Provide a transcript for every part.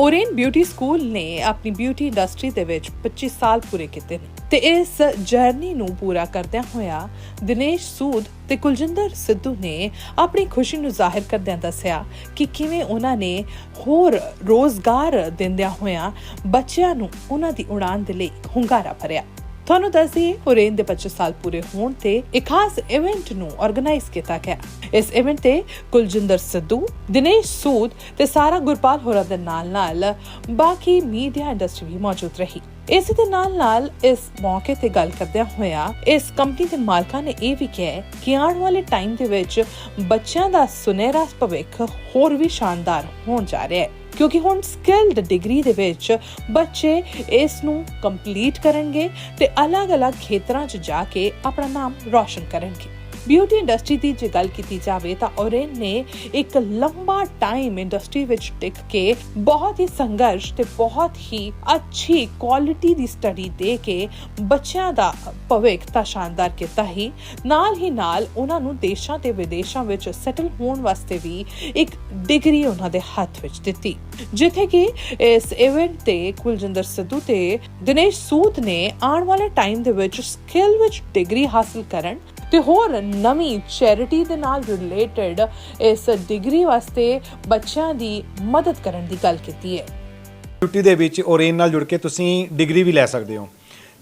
ਓਰੇਨ beauty school ਨੇ ਆਪਣੀ beauty industry ਦੇ ਵਿੱਚ 25 ਸਾਲ ਪੂਰੇ ਕੀਤੇ ਨੇ। ਤੇ ਇਸ ਜਰਨੀ ਨੂੰ ਪੂਰਾ ਕਰਦਿਆਂ ਹੋਇਆ ਦਿਨੇਸ਼ ਸੂਦ ਤੇ ਕੁਲਜਿੰਦਰ ਸਿੱਧੂ ਨੇ ਆਪਣੀ ਖੁਸ਼ੀ ਨੂੰ ਜ਼ਾਹਿਰ ਕਰਦਿਆਂ ਦੱਸਿਆ ਕਿ ਕਿਵੇਂ ਉਹਨਾਂ ਨੇ ਹੋਰ ਰੋਜ਼ਗਾਰ ਦਿੰਦਿਆਂ ਹੋਇਆਂ ਬੱਚਿਆਂ ਨੂੰ ਉਹਨਾਂ ਦੀ ਉਡਾਨ ਦੇ ਲਈ ਹੁੰਗਾਰਾ ਭਰਿਆ। ਤੁਹਾਨੂੰ ਦੱਸ ਦਈਏ ਓਰੇਨ ਦੇ 25 ਸਾਲ ਪੂਰੇ ਹੋਣ ਤੇ ਇੱਕ ਖਾਸ ਇਵੈਂਟ ਨੂੰ ਆਰਗੇਨਾਈਜ਼ ਕੀਤਾ ਗਿਆ। ਇਸ ਇਵੈਂਟ ਤੇ ਕੁਲਜਿੰਦਰ ਸਿੱਧੂ, ਦਿਨੇਸ਼ ਸੂਦ ਤੇ ਸਾਰਾ ਗੁਰਪਾਲ ਹੋਰਾਂ ਦੇ ਨਾਲ ਨਾਲ ਬਾਕੀ ਮੀਡੀਆ ਇੰਡਸਟਰੀ ਵੀ ਮੌਜੂਦ ਰਹੀ। ਇਸੇ ਦੇ ਨਾਲ ਨਾਲ ਇਸ ਮੌਕੇ ਤੇ ਗੱਲ ਕਰਦਿਆਂ ਹੋਇਆ ਇਸ ਕੰਪਨੀ ਦੇ ਮਾਲਕਾਂ ਨੇ ਇਹ ਵੀ ਕਿਹਾ ਕਿ ਆਉਣ ਵਾਲੇ ਟਾਈਮ ਦੇ ਵਿੱਚ ਬੱਚਿਆਂ ਦਾ ਸੁਨਹਿਰਾ ਭਵਿੱਖ ਹੋਰ ਵੀ ਸ਼ਾਨਦਾਰ ਹੋਣ ਜਾ ਰਿਹਾ ਹੈ। ਕਿਉਂਕਿ ਹੁਣ ਸਕਿਲਡ ਡਿਗਰੀ ਦੇ ਵਿੱਚ ਬੱਚੇ ਇਸ ਨੂੰ ਕੰਪਲੀਟ ਕਰਨਗੇ ਤੇ ਅਲੱਗ-ਅਲੱਗ ਖੇਤਰਾਂ 'ਚ ਜਾ ਕੇ ਆਪਣਾ ਨਾਮ ਰੌਸ਼ਨ ਕਰਨਗੇ। ਬਿਊਟੀ ਇੰਡਸਟਰੀ ਦੀ ਜੇ ਗੱਲ ਕੀਤੀ ਜਾਵੇ ਤਾਂ ਔਰੇਨ ਨੇ ਇੱਕ ਲੰਬਾ ਟਾਈਮ ਇੰਡਸਟਰੀ ਵਿੱਚ ਟਿਕ ਕੇ ਬਹੁਤ ਹੀ ਸੰਘਰਸ਼ ਤੇ ਬਹੁਤ ਹੀ ਅੱਛੀ ਕੁਆਲਿਟੀ ਦੀ ਸਟੱਡੀ ਦੇ ਕੇ ਬੱਚਿਆਂ ਦਾ ਭਵਿੱਖ ਤਾਂ ਸ਼ਾਨਦਾਰ ਕੀਤਾ ਹੀ। ਨਾਲ ਹੀ ਨਾਲ ਉਹਨਾਂ ਨੂੰ ਦੇਸ਼ਾਂ ਤੇ ਵਿਦੇਸ਼ਾਂ ਵਿੱਚ ਸੈਟਲ ਹੋਣ ਵਾਸਤੇ ਵੀ ਇੱਕ ਡਿਗਰੀ ਉਹਨਾਂ ਦੇ ਹੱਥ ਵਿੱਚ ਦਿੱਤੀ। ਜਿੱਥੇ ਕਿ ਇਸ ਇਵੈਂਟ ਤੇ ਕੁਲਜਿੰਦਰ ਸਿੱਧੂ ਤੇ ਦਿਨੇਸ਼ ਸੂਦ ਨੇ ਆਉਣ ਵਾਲੇ ਟਾਈਮ ਦੇ ਵਿੱਚ ਸਕਿੱਲ ਵਿੱਚ ਡਿਗਰੀ ਹਾਸਲ ਕਰਨ ਤੇ ਹੋਰ ਨਵੀਂ ਚੈਰਿਟੀ ਦੇ ਨਾਲ ਰਿਲੇਟਡ ਇਸ ਡਿਗਰੀ ਵਾਸਤੇ ਬੱਚਿਆਂ ਦੀ ਮਦਦ ਕਰਨ ਦੀ ਗੱਲ ਕੀਤੀ ਹੈ। ਡਿਊਟੀ ਦੇ ਵਿੱਚ ਔਰੇਨ ਨਾਲ ਜੁੜ ਕੇ ਤੁਸੀਂ ਡਿਗਰੀ ਵੀ ਲੈ ਸਕਦੇ ਹੋ।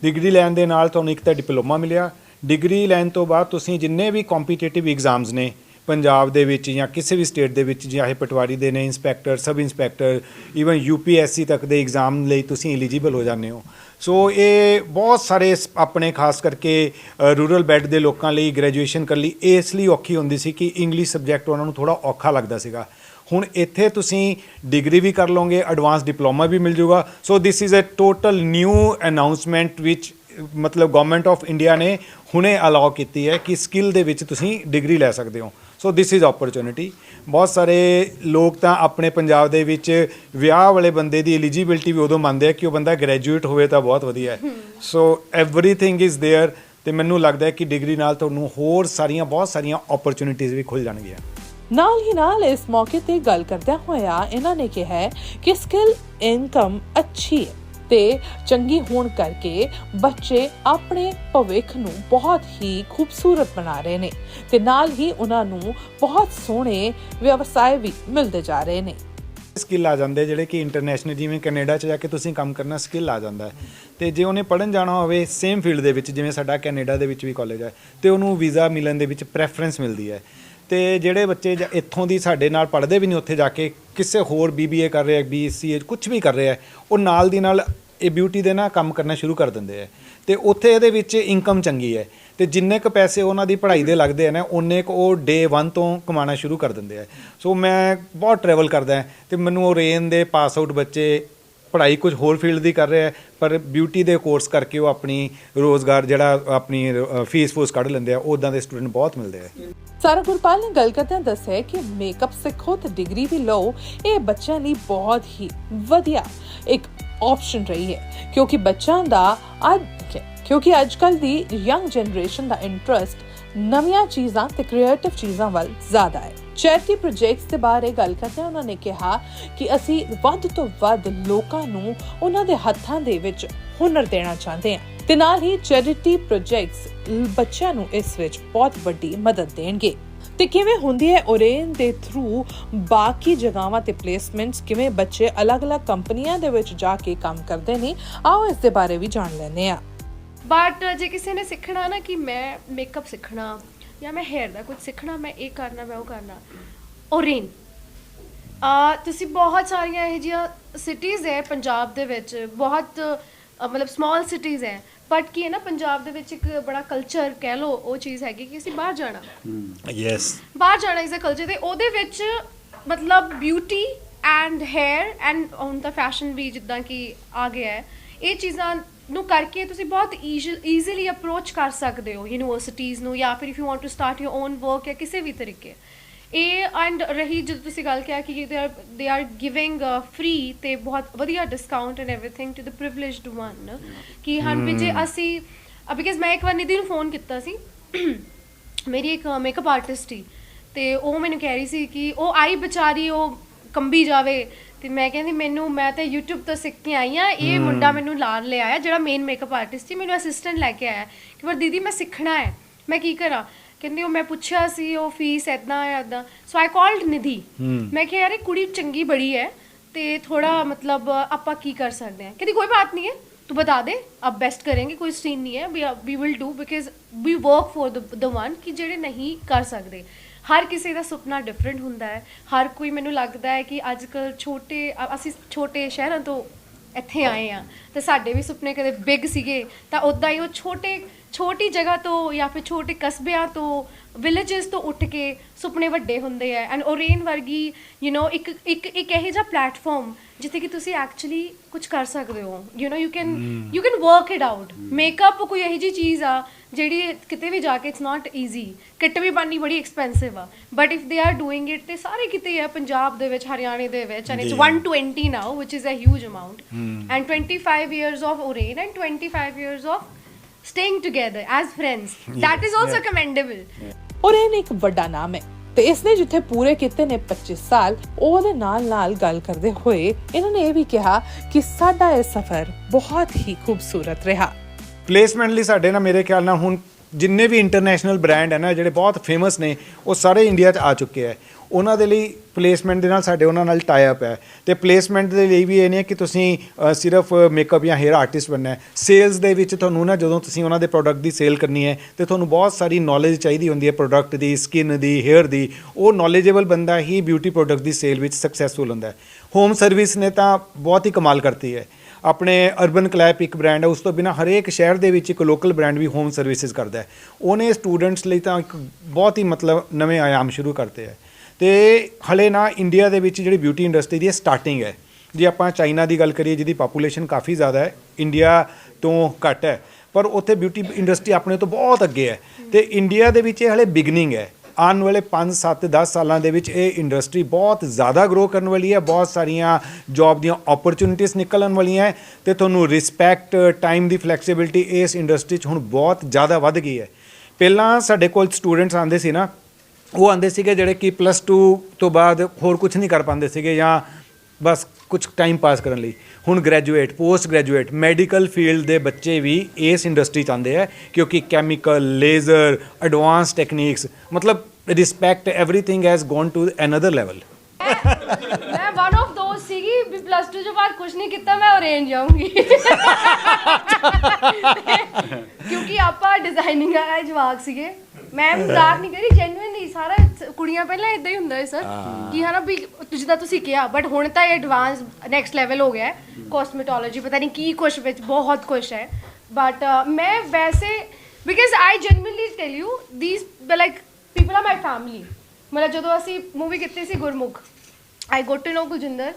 ਡਿਗਰੀ ਲੈਣ ਦੇ ਨਾਲ ਤੁਹਾਨੂੰ ਇੱਕ ਤਾਂ ਡਿਪਲੋਮਾ ਮਿਲਿਆ। ਡਿਗਰੀ ਲੈਣ ਤੋਂ ਬਾਅਦ ਤੁਸੀਂ ਜਿੰਨੇ ਵੀ ਕੰਪੀਟੀਟਿਵ ਐਗਜ਼ਾਮਸ ਨੇ, ਪੰਜਾਬ ਦੇ ਵਿੱਚ ਜਾਂ ਕਿਸੇ ਵੀ ਸਟੇਟ ਦੇ ਵਿੱਚ ਜਾਂ ਇਹ ਪਟਵਾਰੀ ਦੇ ਨੇ inspector sub inspector even UPSC ਤੱਕ ਦੇ ਐਗਜ਼ਾਮ ਲਈ ਤੁਸੀਂ ਐਲੀਜੀਬਲ ਹੋ ਜਾਂਦੇ ਹੋ। ਸੋ ਇਹ ਬਹੁਤ ਸਾਰੇ ਸ- ਆਪਣੇ ਖਾਸ ਕਰਕੇ ਰੂਰਲ ਬੈਡ ਦੇ ਲੋਕਾਂ ਲਈ ਗ੍ਰੈਜੂਏਸ਼ਨ ਕਰਨ ਲਈ ਇਸ ਲਈ ਔਖੀ ਹੁੰਦੀ ਸੀ ਕਿ ਇੰਗਲਿਸ਼ ਸਬਜੈਕਟ ਉਹਨਾਂ ਨੂੰ ਥੋੜਾ ਔਖਾ ਲੱਗਦਾ ਸੀਗਾ। ਹੁਣ ਇੱਥੇ ਤੁਸੀਂ ਡਿਗਰੀ ਵੀ ਕਰ ਲਓਗੇ ਐਡਵਾਂਸ ਡਿਪਲੋਮਾ ਵੀ ਮਿਲ ਜੂਗਾ। So this is a total new announcement which, ਮਤਲਬ ਗਵਰਨਮੈਂਟ ਆਫ ਇੰਡੀਆ ਨੇ ਹੁਣੇ ਅਲਾਉ ਕੀਤੀ ਹੈ ਕਿ ਸਕਿੱਲ ਦੇ ਵਿੱਚ ਤੁਸੀਂ ਡਿਗਰੀ ਲੈ ਸਕਦੇ ਹੋ। ਸੋ ਥਿਸ ਇਜ਼ ਓਪਰਚੁਨਿਟੀ ਬਹੁਤ ਸਾਰੇ ਲੋਕ ਤਾਂ ਆਪਣੇ ਪੰਜਾਬ ਦੇ ਵਿੱਚ ਵਿਆਹ ਵਾਲੇ ਬੰਦੇ ਦੀ ਐਲੀਜੀਬਿਲਟੀ ਵੀ ਉਦੋਂ ਮੰਨਦੇ ਆ ਕਿ ਉਹ ਬੰਦਾ ਗ੍ਰੈਜੂਏਟ ਹੋਵੇ ਤਾਂ ਬਹੁਤ ਵਧੀਆ ਹੈ ਸੋ ਐਵਰੀਥਿੰਗ ਇਜ਼ देयर ਤੇ ਮੈਨੂੰ ਲੱਗਦਾ ਹੈ ਕਿ ਡਿਗਰੀ ਨਾਲ ਤੁਹਾਨੂੰ ਹੋਰ ਸਾਰੀਆਂ ਬਹੁਤ ਸਾਰੀਆਂ ਓਪਰਚੁਨਿਟੀਜ਼ ਵੀ ਖੁੱਲ ਜਾਣਗੀਆਂ ਨਾਲ ਹੀ ਨਾਲ ਇਸ ਮੌਕੇ ਤੇ ਗੱਲ ਕਰਦਿਆਂ ਹੋਇਆ ਇਹਨਾਂ ਨੇ ਕਿਹਾ ਹੈ ਕਿ ਸਕਿੱਲ ਇਨਕਮ ਅੱਛੀ ਹੈ ਤੇ ਚੰਗੀ ਹੋਣ ਕਰਕੇ ਬੱਚੇ ਆਪਣੇ ਭਵਿੱਖ ਨੂੰ ਬਹੁਤ ਹੀ ਖੂਬਸੂਰਤ ਬਣਾ ਰਹੇ ਨੇ ਤੇ ਨਾਲ ਹੀ ਉਹਨਾਂ ਨੂੰ ਬਹੁਤ ਸੋਹਣੇ ਵਿਵਸਾਏ ਵੀ ਮਿਲਦੇ ਜਾ ਰਹੇ ਨੇ। ਸਕਿੱਲ ਆ ਜਾਂਦੇ ਜਿਹੜੇ ਕਿ ਇੰਟਰਨੈਸ਼ਨਲ ਜਿਵੇਂ ਕੈਨੇਡਾ 'ਚ ਜਾ ਕੇ ਤੁਸੀਂ ਕੰਮ ਕਰਨਾ ਸਕਿੱਲ ਆ ਜਾਂਦਾ ਹੈ। ਤੇ ਜੇ ਉਹਨੇ ਪੜਨ ਜਾਣਾ ਹੋਵੇ ਸੇਮ ਫੀਲਡ ਦੇ ਵਿੱਚ, ਜਿਵੇਂ ਸਾਡਾ ਕੈਨੇਡਾ ਦੇ ਵਿੱਚ ਵੀ ਕਾਲਜ ਹੈ, ਤੇ ਉਹਨੂੰ ਵੀਜ਼ਾ ਮਿਲਣ ਦੇ ਵਿੱਚ ਪ੍ਰੈਫਰੈਂਸ ਮਿਲਦੀ ਹੈ। ਤੇ ਜਿਹੜੇ ਬੱਚੇ ਜਾਂ ਇੱਥੋਂ ਦੀ ਸਾਡੇ ਨਾਲ ਪੜ੍ਹਦੇ ਵੀ ਨਹੀਂ ਉੱਥੇ ਜਾ ਕੇ, ਕਿਸੇ ਹੋਰ ਬੀਬੀਏ ਕਰ ਰਿਹਾ ਬੀਐਸਸੀ ਕੁਝ ਵੀ ਕਰ ਰਿਹਾ, ਉਹ ਨਾਲ ਦੀ ਨਾਲ ਇਹ ਬਿਊਟੀ ਦੇ ਨਾਲ ਕੰਮ ਕਰਨਾ ਸ਼ੁਰੂ ਕਰ ਦਿੰਦੇ ਆ। ਤੇ ਉੱਥੇ ਇਹਦੇ ਵਿੱਚ ਇਨਕਮ ਚੰਗੀ ਹੈ। ਤੇ ਜਿੰਨੇ ਕੁ ਪੈਸੇ ਉਹਨਾਂ ਦੀ ਪੜ੍ਹਾਈ ਦੇ ਲੱਗਦੇ ਆ ਨਾ, ਉਹਨੇ ਕੁ ਉਹ ਡੇ 1 ਤੋਂ ਕਮਾਉਣਾ ਸ਼ੁਰੂ ਕਰ ਦਿੰਦੇ ਆ। ਸੋ ਮੈਂ ਬਹੁਤ ਟਰੈਵਲ ਕਰਦਾ ਹਾਂ ਤੇ ਮੈਨੂੰ ਉਹ ਰੇਨ ਦੇ ਪਾਸ ਆਊਟ ਬੱਚੇ ਪੜ੍ਹਾਈ ਕੁਝ ਹੋਰ ਫੀਲਡ ਦੀ ਕਰ ਰਿਹਾ ਆ ਪਰ ਬਿਊਟੀ ਦੇ ਕੋਰਸ ਕਰਕੇ ਉਹ ਆਪਣੀ ਰੋਜ਼ਗਾਰ ਜਿਹੜਾ ਆਪਣੀ ਫੀਸ ਫੂਸ ਕੱਢ ਲੈਂਦੇ ਆ ਉਦਾਂ ਦੇ ਸਟੂਡੈਂਟ ਬਹੁਤ ਮਿਲਦੇ ਆ। ਸਾਰਾ ਗੁਰਪਾਲ ਨੇ ਗੱਲ ਕਰਦਿਆਂ ਦੱਸਿਆ ਕਿ ਮੇਕਅਪ ਸਿੱਖੋ ਤੇ ਡਿਗਰੀ ਵੀ ਲਓ, ਇਹ ਬੱਚਿਆਂ ਲਈ ਬਹੁਤ ਹੀ ਵਧੀਆ ਇੱਕ ਆਪਸ਼ਨ ਰਹੀ ਹੈ, ਕਿਉਂਕਿ ਬੱਚਿਆਂ ਦਾ ਅੱਜ, ਕਿਉਂਕਿ ਅੱਜਕੱਲ ਦੀ ਯੰਗ ਜਨਰੇਸ਼ਨ ਦਾ ਇੰਟਰਸਟ ਨਵੀਆਂ ਚੀਜ਼ਾਂ ਤੇ ਕ੍ਰੀਏਟਿਵ ਚੀਜ਼ਾਂ ਵੱਲ ਜ਼ਿਆਦਾ ਹੈ। ਚੈਰਿਟੀ ਪ੍ਰੋਜੈਕਟਸ ਦੇ ਬਾਰੇ ਗੱਲ ਕਰਦੇ ਉਹਨਾਂ ਨੇ ਕਿਹਾ ਕਿ ਅਸੀਂ ਵੱਧ ਤੋਂ ਵੱਧ ਲੋਕਾਂ ਨੂੰ ਉਹਨਾਂ ਦੇ ਹੱਥਾਂ ਦੇ ਵਿੱਚ ਹੁਨਰ ਦੇਣਾ ਚਾਹੁੰਦੇ ਹਾਂ। ਤੇ ਨਾਲ ਹੀ ਚੈਰਿਟੀ ਪ੍ਰੋਜੈਕਟਸ ਬੱਚਿਆਂ ਨੂੰ ਇਸ ਵਿੱਚ ਬਹੁਤ ਵੱਡੀ ਮਦਦ ਦੇਣਗੇ। ਤੇ ਕਿਵੇਂ ਹੁੰਦੀ ਹੈ ਓਰੇਨ ਦੇ ਥਰੂ ਬਾਕੀ ਜਗ੍ਹਾਵਾਂ ਤੇ ਪਲੇਸਮੈਂਟਸ ਕਿਵੇਂ ਬੱਚੇ ਅਲੱਗ-ਅਲੱਗ ਕੰਪਨੀਆਂ ਦੇ ਵਿੱਚ ਜਾ ਕੇ ਕੰਮ ਕਰਦੇ ਨੇ? ਆਓ ਇਸ ਦੇ ਬਾਰੇ ਵੀ ਜਾਣ ਲੈਂਦੇ ਆ ਬਟ ਜੇ ਕਿਸੇ ਨੇ ਸਿੱਖਣਾ ਨਾ ਕਿ ਮੈਂ ਮੇਕਅਪ ਸਿੱਖਣਾ ਜਾਂ ਮੈਂ ਹੇਅਰ ਦਾ ਕੁਝ ਸਿੱਖਣਾ ਮੈਂ ਇਹ ਕਰਨਾ ਮੈਂ ਉਹ ਕਰਨਾ ਓਰੇਨ ਆ ਤੁਸੀਂ ਬਹੁਤ ਸਾਰੀਆਂ ਇਹ ਜਿਹੀਆਂ ਸਿਟੀਜ਼ ਹੈ ਪੰਜਾਬ ਦੇ ਵਿੱਚ ਬਹੁਤ ਅ, ਮਤਲਬ ਸਮਾਲ ਸਿਟੀਜ਼ ਹੈ ਬਟ ਕੀ ਹੈ ਨਾ ਪੰਜਾਬ ਦੇ ਵਿੱਚ ਇੱਕ ਬੜਾ ਕਲਚਰ ਕਹਿ ਲਓ ਉਹ ਚੀਜ਼ ਹੈਗੀ ਕਿ ਅਸੀਂ ਬਾਹਰ ਜਾਣਾ। ਯੈਸ ਬਾਹਰ ਜਾਣਾ ਇਜ਼ ਅ ਕਲਚਰ ਤੇ ਉਹਦੇ ਵਿੱਚ ਮਤਲਬ ਬਿਊਟੀ ਐਂਡ ਹੇਅਰ ਐਂਡ ਹੁਣ ਤਾਂ ਫੈਸ਼ਨ ਵੀ ਜਿੱਦਾਂ ਕਿ ਆ ਗਿਆ ਹੈ ਇਹ ਚੀਜ਼ਾਂ ਨੂੰ ਕਰਕੇ ਤੁਸੀਂ ਬਹੁਤ ਈਜ਼ੀਲੀ ਅਪਰੋਚ ਕਰ ਸਕਦੇ ਹੋ ਯੂਨੀਵਰਸਿਟੀਜ਼ ਨੂੰ ਜਾਂ ਫਿਰ if you want to start your own work ਜਾਂ ਕਿਸੇ ਵੀ ਤਰੀਕੇ ਇਹ ਐਂਡ ਰਹੀ ਜਦੋਂ ਤੁਸੀਂ ਗੱਲ ਕਿਹਾ ਕਿ they are they are giving free ਤੇ ਬਹੁਤ ਵਧੀਆ discount and everything to the privileged one ਕਿ ਹਾਂ ਵੀ ਜੇ ਅਸੀਂ ਬਿਕਾਜ਼ ਮੈਂ ਇੱਕ ਵਾਰ ਨਿਧੀ ਨੂੰ ਫੋਨ ਕੀਤਾ ਸੀ ਮੇਰੀ ਇੱਕ ਮੇਕਅਪ ਆਰਟਿਸਟ ਸੀ ਤੇ ਉਹ ਮੈਨੂੰ ਕਹਿ ਰਹੀ ਸੀ ਕਿ ਉਹ ਆਈ ਵਿਚਾਰੀ ਉਹ ਕੰਬੀ ਜਾਵੇ ਤੇ ਮੈਂ ਕਹਿੰਦੀ ਮੈਨੂੰ ਮੈਂ ਤੇ YouTube ਤੋਂ ਸਿੱਖ ਕੇ ਆਈ ਆ ਇਹ ਮੁੰਡਾ ਮੈਨੂੰ ਲਾਣ ਲੈ ਆਇਆ ਜਿਹੜਾ ਮੇਨ ਮੇਕਅਪ ਆਰਟਿਸਟ ਸੀ। ਮੈਨੂੰ ਅਸਿਸਟੈਂਟ ਲੈ ਕੇ ਆਇਆ। ਕਿ ਪਰ ਦੀਦੀ ਮੈਂ ਸਿੱਖਣਾ ਹੈ। ਮੈਂ ਕੀ ਕਰਾਂ? ਕਹਿੰਦੀ ਉਹ ਮੈਂ ਪੁੱਛਿਆ ਸੀ ਉਹ ਫੀਸ ਐਦਾਂ ਆ ਐਦਾਂ ਸੋ ਆਈ ਕਾਲਡ ਨਿਧੀ। ਮੈਂ ਕਿਹਾ ਯਾਰ ਇਹ ਕੁੜੀ ਚੰਗੀ ਬੜੀ ਹੈ ਤੇ ਥੋੜਾ ਮਤਲਬ ਆਪਾਂ ਕੀ ਕਰ ਸਕਦੇ ਹਾਂ? ਕਹਿੰਦੀ ਕੋਈ ਬਾਤ ਨਹੀਂ ਹੈ। ਤੂੰ ਬਤਾ ਦੇ। ਆਪ ਬੈਸਟ ਕਰਾਂਗੇ। ਕੋਈ ਸੀਨ ਨਹੀਂ ਹੈ। We we will do because we work for the one ਕਿ ਜਿਹੜੇ ਨਹੀਂ ਕਰ ਸਕਦੇ। ਹਰ ਕਿਸੇ ਦਾ ਸੁਪਨਾ ਡਿਫਰੈਂਟ ਹੁੰਦਾ ਹੈ। ਹਰ ਕੋਈ ਮੈਨੂੰ ਲੱਗਦਾ ਹੈ ਕਿ ਅੱਜ ਕੱਲ ਛੋਟੇ ਅਸੀਂ ਛੋਟੇ ਸ਼ਹਿਰਾਂ ਤੋਂ ਇੱਥੇ ਆਏ ਆ ਤੇ ਸਾਡੇ ਵੀ ਸੁਪਨੇ ਕਦੇ ਬਿਗ ਸੀਗੇ, ਤਾਂ ਉਦਾਂ ਹੀ ਉਹ ਛੋਟੇ ਛੋਟੀ ਜਗ੍ਹਾ ਤੋਂ ਜਾਂ ਫਿਰ ਛੋਟੇ ਕਸਬਿਆਂ ਤੋਂ ਵਿਲੇजेस ਤੋਂ ਉੱਠ ਕੇ ਸੁਪਨੇ ਵੱਡੇ ਹੁੰਦੇ ਆ। ਐਂਡ ਓਰੇਨ ਵਰਗੀ ਯੂ نو ਇੱਕ ਇੱਕ ਇੱਕ ਇਹੋ ਜਿਹਾ ਪਲੇਟਫਾਰਮ ਜਿੱਥੇ ਕਿ ਤੁਸੀਂ ਐਕਚੁਅਲੀ ਕੁਝ ਕਰ ਸਕਦੇ ਹੋ। You know you can you can work it out makeup ਕੋਈ ਇਹੋ ਜੀ ਚੀਜ਼ ਆ ਜਿਹੜੀ ਕਿਤੇ ਵੀ ਜਾ ਕੇ ਇਟਸ ਨਾਟ ਈਜ਼ੀ ਕਿੱਟ ਵੀ ਬਣਨੀ ਬੜੀ ਐਕਸਪੈਂਸਿਵ ਆ। But if they are doing it ਤੇ ਸਾਰੇ ਕਿਤੇ ਆ ਪੰਜਾਬ ਦੇ ਵਿੱਚ ਹਰਿਆਣੇ ਦੇ ਵਿੱਚ and it's 120 now which is a huge amount and 25 years of Oren and 25 years of staying together as friends. That is also commendable. ਔਰ ਇਹ ਇੱਕ ਵੱਡਾ ਨਾਮ ਹੈ। ਤੇ ਇਸਨੇ ਜਿੱਥੇ ਪੂਰੇ ਕੀਤੇ ਨੇ 25 ਸਾਲ ਉਹਦੇ ਨਾਲ ਨਾਲ ਗੱਲ ਕਰਦੇ ਹੋਏ ਇਹਨਾਂ ਨੇ ਇਹ ਵੀ ਕਿਹਾ ਕਿ ਸਾਡਾ ਇਹ ਸਫ਼ਰ ਬਹੁਤ ਹੀ ਖੂਬਸੂਰਤ ਰਿਹਾ। ਪਲੇਸਮੈਂਟ ਲਈ ਸਾਡੇ ਨਾਲ ਮੇਰੇ ਖਿਆਲ ਨਾਲ ਹੁਣ ਜਿੰਨੇ ਵੀ ਇੰਟਰਨੈਸ਼ਨਲ ਬ੍ਰਾਂਡ ਹੈ ਨਾ ਜਿਹੜੇ ਬਹੁਤ ਫੇਮਸ ਨੇ ਉਹ ਸਾਰੇ ਇੰਡੀਆ 'ਚ ਆ ਚੁੱਕੇ ਹੈ। ਉਹਨਾਂ ਦੇ ਲਈ ਪਲੇਸਮੈਂਟ ਦੇ ਨਾਲ ਸਾਡੇ ਉਹਨਾਂ ਨਾਲ ਟਾਈ ਅਪ ਹੈ। ਤੇ ਪਲੇਸਮੈਂਟ ਦੇ ਲਈ ਵੀ ਇਹ ਨਹੀਂ ਹੈ ਕਿ ਤੁਸੀਂ ਸਿਰਫ ਮੇਕਅਪ ਜਾਂ ਹੇਅਰ ਆਰਟਿਸਟ ਬਣਨਾ ਹੈ। ਸੇਲਸ ਦੇ ਵਿੱਚ ਤੁਹਾਨੂੰ ਨਾ ਜਦੋਂ ਤੁਸੀਂ ਉਹਨਾਂ ਦੇ ਪ੍ਰੋਡਕਟ ਦੀ ਸੇਲ ਕਰਨੀ ਹੈ, ਤੇ ਤੁਹਾਨੂੰ ਬਹੁਤ ਸਾਰੀ ਨੌਲੇਜ ਚਾਹੀਦੀ ਹੁੰਦੀ ਹੈ ਪ੍ਰੋਡਕਟ ਦੀ ਸਕਿਨ ਦੀ ਹੇਅਰ ਦੀ। ਉਹ ਨੌਲੇਜੇਬਲ ਬੰਦਾ ਹੀ ਬਿਊਟੀ ਪ੍ਰੋਡਕਟ ਦੀ ਸੇਲ ਵਿੱਚ ਸਕਸੈਸਫੁਲ ਹੁੰਦਾ ਹੈ। ਹੋਮ ਸਰਵਿਸ ਨੇ ਤਾਂ ਬਹੁਤ ਹੀ ਕਮਾਲ ਕਰਤੀ ਹੈ। ਆਪਣੇ ਅਰਬਨ ਕਲੈਪ ਇੱਕ ਬ੍ਰਾਂਡ ਹੈ, ਉਸ ਤੋਂ ਬਿਨਾ ਹਰੇਕ ਸ਼ਹਿਰ ਦੇ ਵਿੱਚ ਇੱਕ ਲੋਕਲ ਬ੍ਰਾਂਡ ਵੀ ਹੋਮ ਸਰਵਿਸਿਜ਼ ਕਰਦਾ ਹੈ। ਉਹਨੇ ਸਟੂਡੈਂਟਸ ਲਈ ਤਾਂ ਇੱਕ ਬਹੁਤ ਹੀ ਮਤਲਬ ਨਵੇਂ ਆਯਾਮ ਸ਼ੁਰੂ ਕਰਤੇ ਹੈ। ਤੇ ਹਲੇ ਨਾ ਇੰਡੀਆ ਦੇ ਵਿੱਚ ਜਿਹੜੀ ਬਿਊਟੀ ਇੰਡਸਟਰੀ ਦੀ ਸਟਾਰਟਿੰਗ ਹੈ। ਜੇ ਆਪਾਂ ਚਾਈਨਾ ਦੀ ਗੱਲ ਕਰੀਏ, ਜਿਹਦੀ ਪਾਪੂਲੇਸ਼ਨ ਕਾਫੀ ਜ਼ਿਆਦਾ ਹੈ ਇੰਡੀਆ ਤੋਂ ਘੱਟ ਹੈ। ਪਰ ਉੱਥੇ ਬਿਊਟੀ ਇੰਡਸਟਰੀ ਆਪਣੇ ਤੋਂ ਬਹੁਤ ਅੱਗੇ ਹੈ। ਤੇ ਇੰਡੀਆ ਦੇ ਵਿੱਚ ਇਹ ਹਲੇ ਬਿਗਨਿੰਗ ਹੈ। ਆਉਣ ਵਾਲੇ 5 7 10 ਸਾਲਾਂ ਦੇ ਵਿੱਚ ਇਹ ਇੰਡਸਟਰੀ ਬਹੁਤ ਜ਼ਿਆਦਾ ਗਰੋ ਕਰਨ ਵਾਲੀ ਹੈ। ਬਹੁਤ ਸਾਰੀਆਂ ਜੌਬ ਦੀਆਂ ਓਪਰਚੁਨਿਟੀਆਂ ਨਿਕਲਣ ਵਾਲੀਆਂ ਹੈ। ਤੇ ਤੁਹਾਨੂੰ ਰਿਸਪੈਕਟ ਟਾਈਮ ਦੀ ਫਲੈਕਸੀਬਿਲਟੀ ਇਸ ਇੰਡਸਟਰੀ 'ਚ ਹੁਣ ਬਹੁਤ ਜ਼ਿਆਦਾ ਵੱਧ ਗਈ ਹੈ। ਪਹਿਲਾਂ ਸਾਡੇ ਕੋਲ ਸਟੂਡੈਂਟਸ ਆਉਂਦੇ ਸੀ ਨਾ ਉਹ ਆਉਂਦੇ ਸੀਗੇ ਜਿਹੜੇ ਕਿ ਪਲੱਸ 2 ਤੋਂ ਬਾਅਦ ਹੋਰ ਕੁਝ ਨਹੀਂ ਕਰ ਪਾਉਂਦੇ ਸੀਗੇ ਜਾਂ ਬਸ ਕੁਝ ਟਾਈਮ ਪਾਸ ਕਰਨ ਲਈ। ਹੁਣ graduate post graduate medical field ਦੇ ਬੱਚੇ ਵੀ ਇਸ ਇੰਡਸਟਰੀ ਚ ਆਉਂਦੇ ਆ ਕਿਉਂਕਿ ਕੈਮੀਕਲ ਲੇਜ਼ਰ ਐਡਵਾਂਸ ਟੈਕਨੀਕਸ ਮਤਲਬ respect everything has gone to another level ਮੈਂ ਵਨ ਆਫ ਦੋਸ ਸੀਗੀ ਵੀ ਪਲੱਸ 2 ਤੋਂ ਬਾਅਦ ਕੁਝ ਨਹੀਂ ਕੀਤਾ ਮੈਂ ਓਰੇਂਜ ਜਾਊਂਗੀ ਕਿਉਂਕਿ ਆਪਾਂ ਡਿਜ਼ਾਈਨਿੰਗ ਵਾਲਾ ਜਵਾਕ ਸੀਗੇ। ਮੈਂ ਮਜ਼ਾਕ ਨਹੀਂ ਕਰੀ ਜੈਨੂਇਨਲੀ ਸਾਰਾ ਸ- ਕੁੜੀਆਂ ਪਹਿਲਾਂ ਇਦਾਂ ਹੀ ਹੁੰਦਾ ਹੈ ਸਰ ਕਿ ਹਨਾ ਵੀ ਜਿੱਦਾਂ ਤੁਸੀਂ ਕਿਹਾ ਬਟ ਹੁਣ ਤਾਂ ਇਹ ਐਡਵਾਂਸ ਨੈਕਸਟ ਲੈਵਲ ਹੋ ਗਿਆ ਹੈ ਕੋਸਮੈਟੋਲੋਜੀ ਪਤਾ ਨਹੀਂ ਕੀ ਕੁਛ ਵਿੱਚ ਬਹੁਤ ਕੁਛ ਹੈ। ਬਟ ਮੈਂ ਵੈਸੇ because I genuinely tell you this like people are my family ਮਤਲਬ ਜਦੋਂ ਅਸੀਂ ਮੂਵੀ ਕੀਤੀ ਸੀ ਗੁਰਮੁਖ I got to know Kuljinder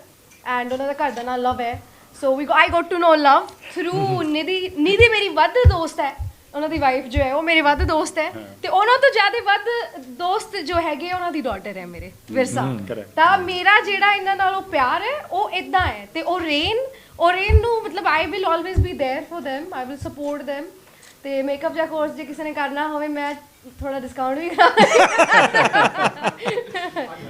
and ਉਹਨਾਂ ਦਾ ਘਰ ਦਾ ਨਾਮ ਲਵ ਹੈ। So we I got to know love through ਨਿਧੀ ਨਿਧੀ ਮੇਰੀ ਵੱਧ ਦੋਸਤ ਹੈ। ਉਹਨਾਂ ਦੀ ਵਾਈਫ ਜੋ ਹੈ ਉਹ ਮੇਰੇ ਵੱਧ ਦੋਸਤ ਹੈ ਤੇ ਉਹਨਾਂ ਤੋਂ ਜ਼ਿਆਦਾ ਵੱਧ ਦੋਸਤ ਜੋ ਹੈਗੇ ਉਹਨਾਂ ਦੀ ਡਾਟਰ ਹੈ ਮੇਰੇ ਵਿਰਸਾ। ਤਾਂ ਮੇਰਾ ਜਿਹੜਾ ਇਹਨਾਂ ਨਾਲੋਂ ਪਿਆਰ ਹੈ ਉਹ ਇਦਾਂ ਹੈ ਤੇ ਉਹ ਰੇਨ ਔਰ ਇਹਨੂੰ ਮਤਲਬ I will always be there for them I will support them ਤੇ ਮੇਕਅਪ ਦਾ ਕੋਰਸ ਜੇ ਕਿਸੇ ਨੇ ਕਰਨਾ ਹੋਵੇ ਮੈਂ ਥੋੜਾ ਡਿਸਕਾਊਂਟ ਵੀ ਕਰਾ